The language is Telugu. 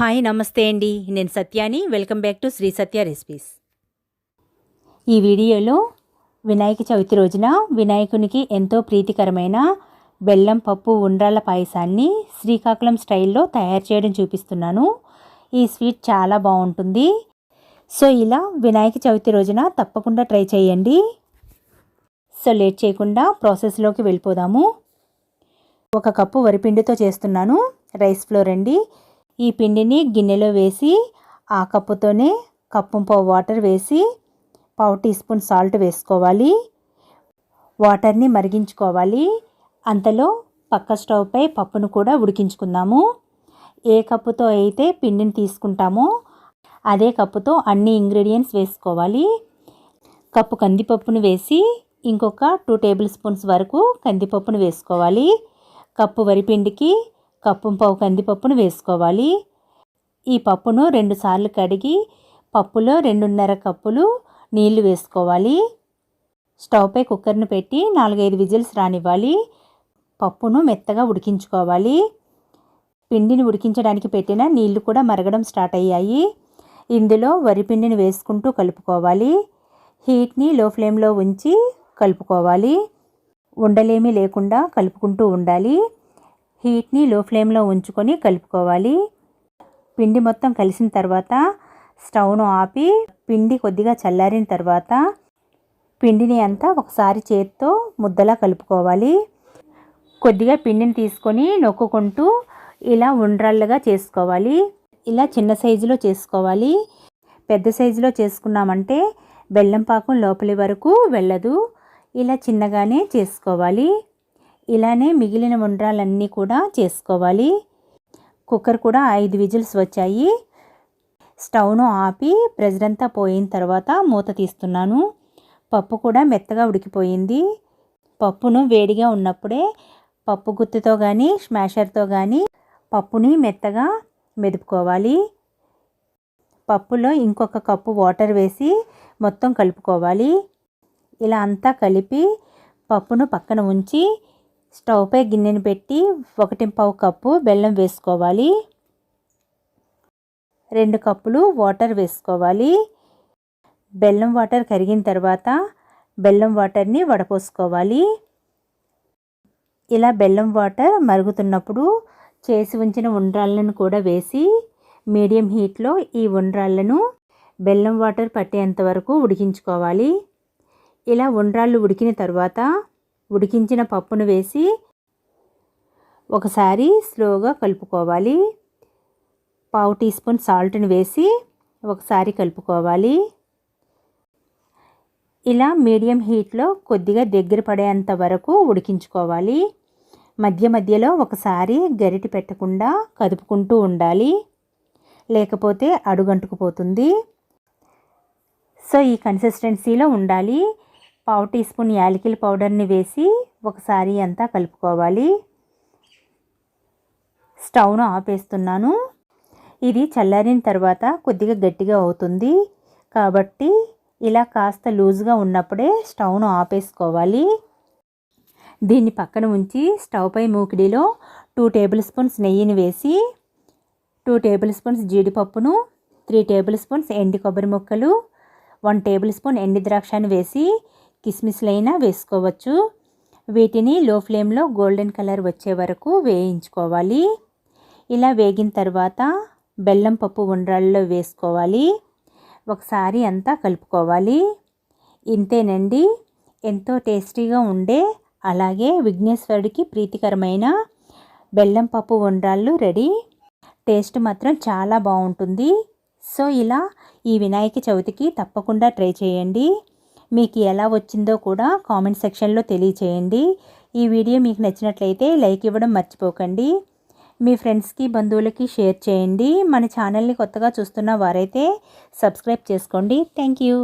హాయ్ నమస్తే అండి. నేను సత్యాని. Welcome back to Sri Satya recipes. ఈ వీడియోలో వినాయక చవితి రోజున వినాయకునికి ఎంతో ప్రీతికరమైన బెల్లం పప్పు ఉండ్రాళ్ళ పాయసాన్ని శ్రీకాకుళం స్టైల్లో తయారు చేయడం చూపిస్తున్నాను. ఈ స్వీట్ చాలా బాగుంటుంది. సో ఇలా వినాయక చవితి రోజున తప్పకుండా ట్రై చేయండి. సో లేట్ చేయకుండా ప్రాసెస్లోకి వెళ్ళిపోదాము. ఒక కప్పు వరిపిండితో చేస్తున్నాను. రైస్ ఫ్లోర్ అండి. ఈ పిండిని గిన్నెలో వేసి ఆ కప్పుతోనే కప్పు పావు వాటర్ వేసి పావు టీ స్పూన్ సాల్ట్ వేసుకోవాలి. వాటర్ని మరిగించుకోవాలి. అంతలో పక్క స్టవ్పై పప్పును కూడా ఉడికించుకుందాము. ఏ కప్పుతో అయితే పిండిని తీసుకుంటామో అదే కప్పుతో అన్ని ఇంగ్రీడియంట్స్ వేసుకోవాలి. కప్పు కందిపప్పును వేసి ఇంకొక టూ టేబుల్ స్పూన్స్ వరకు కందిపప్పును వేసుకోవాలి. కప్పు వరిపిండికి కప్పు పావు కందిపప్పును వేసుకోవాలి. ఈ పప్పును రెండుసార్లు కడిగి పప్పులో రెండున్నర కప్పులు నీళ్ళు వేసుకోవాలి. స్టవ్పై కుక్కర్ను పెట్టి నాలుగైదు విజిల్స్ రానివ్వాలి. పప్పును మెత్తగా ఉడికించుకోవాలి. పిండిని ఉడికించడానికి పెట్టిన నీళ్ళు కూడా మరగడం స్టార్ట్ అయ్యాయి. ఇందులో వరిపిండిని వేసుకుంటూ కలుపుకోవాలి. హీట్ని లో ఫ్లేమ్లో ఉంచి కలుపుకోవాలి. ఉండలేమీ లేకుండా కలుపుకుంటూ ఉండాలి. హీట్ని లో ఫ్లేమ్లో ఉంచుకొని కలుపుకోవాలి. పిండి మొత్తం కలిసిన తర్వాత స్టవ్ను ఆపి పిండి కొద్దిగా చల్లారిన తర్వాత పిండిని అంతా ఒకసారి చేత్తో ముద్దలా కలుపుకోవాలి. కొద్దిగా పిండిని తీసుకొని నొక్కుకుంటూ ఇలా ఉండ్రాళ్ళుగా చేసుకోవాలి. ఇలా చిన్న సైజులో చేసుకోవాలి. పెద్ద సైజులో చేసుకున్నామంటే బెల్లం పాకం లోపలి వరకు వెళ్ళదు. ఇలా చిన్నగానే చేసుకోవాలి. ఇలానే మిగిలిన ఉండ్రాలన్నీ కూడా చేసుకోవాలి. కుక్కర్ కూడా ఐదు విజిల్స్ వచ్చాయి. స్టవ్ను ఆపి ప్రెజర్ అంతా పోయిన తర్వాత మూత తీస్తున్నాను. పప్పు కూడా మెత్తగా ఉడికిపోయింది. పప్పును వేడిగా ఉన్నప్పుడే పప్పు గుత్తితో కానీ స్మాషర్తో కానీ పప్పుని మెత్తగా మెదుపుకోవాలి. పప్పులో ఇంకొక కప్పు వాటర్ వేసి మొత్తం కలుపుకోవాలి. ఇలా అంతా కలిపి పప్పును పక్కన ఉంచి స్టవ్పై గిన్నెను పెట్టి ఒకటి పావు కప్పు బెల్లం వేసుకోవాలి. రెండు కప్పులు వాటర్ వేసుకోవాలి. బెల్లం వాటర్ కరిగిన తర్వాత బెల్లం వాటర్ని వడపోసుకోవాలి. ఇలా బెల్లం వాటర్ మరుగుతున్నప్పుడు చేసి ఉంచిన ఉండ్రాళ్ళను కూడా వేసి మీడియం హీట్లో ఈ ఉండ్రాళ్ళను బెల్లం వాటర్ పట్టేంత వరకు ఉడికించుకోవాలి. ఇలా ఉండ్రాళ్ళు ఉడికిన తర్వాత ఉడికించిన పప్పును వేసి ఒకసారి స్లోగా కలుపుకోవాలి. పావు టీ స్పూన్ సాల్ట్ని వేసి ఒకసారి కలుపుకోవాలి. ఇలా మీడియం హీట్లో కొద్దిగా దగ్గర పడేంత వరకు ఉడికించుకోవాలి. మధ్య మధ్యలో ఒకసారి గరిటి పెట్టకుండా కదుపుకుంటూ ఉండాలి. లేకపోతే అడుగంటుకుపోతుంది. సో ఈ కన్సిస్టెన్సీలో ఉండాలి. పావు టీ స్పూన్ యాలకిల పౌడర్ని వేసి ఒకసారి అంతా కలుపుకోవాలి. స్టవ్ను ఆపేస్తున్నాను. ఇది చల్లారిన తర్వాత కొద్దిగా గట్టిగా అవుతుంది. కాబట్టి ఇలా కాస్త లూజ్గా ఉన్నప్పుడే స్టవ్ను ఆపేసుకోవాలి. దీన్ని పక్కన ఉంచి స్టవ్పై మూకిడిలో టూ టేబుల్ స్పూన్స్ నెయ్యిని వేసి టూ టేబుల్ స్పూన్స్ జీడిపప్పును త్రీ టేబుల్ స్పూన్స్ ఎండి కొబ్బరి ముక్కలు వన్ టేబుల్ స్పూన్ ఎండి ద్రాక్షను వేసి కిస్మిస్లైనా వేసుకోవచ్చు. వీటిని లో ఫ్లేమ్లో గోల్డెన్ కలర్ వచ్చే వరకు వేయించుకోవాలి. ఇలా వేగిన తర్వాత బెల్లం పప్పు ఉండ్రాళ్ళలో వేసుకోవాలి. ఒకసారి అంతా కలుపుకోవాలి. ఇంతేనండి. ఎంతో టేస్టీగా ఉండే అలాగే విఘ్నేశ్వరుడికి ప్రీతికరమైన బెల్లం పప్పు ఉండ్రాళ్ళు రెడీ. టేస్ట్ మాత్రం చాలా బాగుంటుంది. సో ఇలా ఈ వినాయక చవితికి తప్పకుండా ట్రై చేయండి. మీకు ఎలా వచ్చిందో కూడా కామెంట్ సెక్షన్లో తెలియచేయండి. ఈ వీడియో మీకు నచ్చినట్లయితే లైక్ ఇవ్వడం మర్చిపోకండి. మీ ఫ్రెండ్స్కి బంధువులకి షేర్ చేయండి. మన ఛానల్ని కొత్తగా చూస్తున్న వారైతే సబ్స్క్రైబ్ చేసుకోండి. Thank you.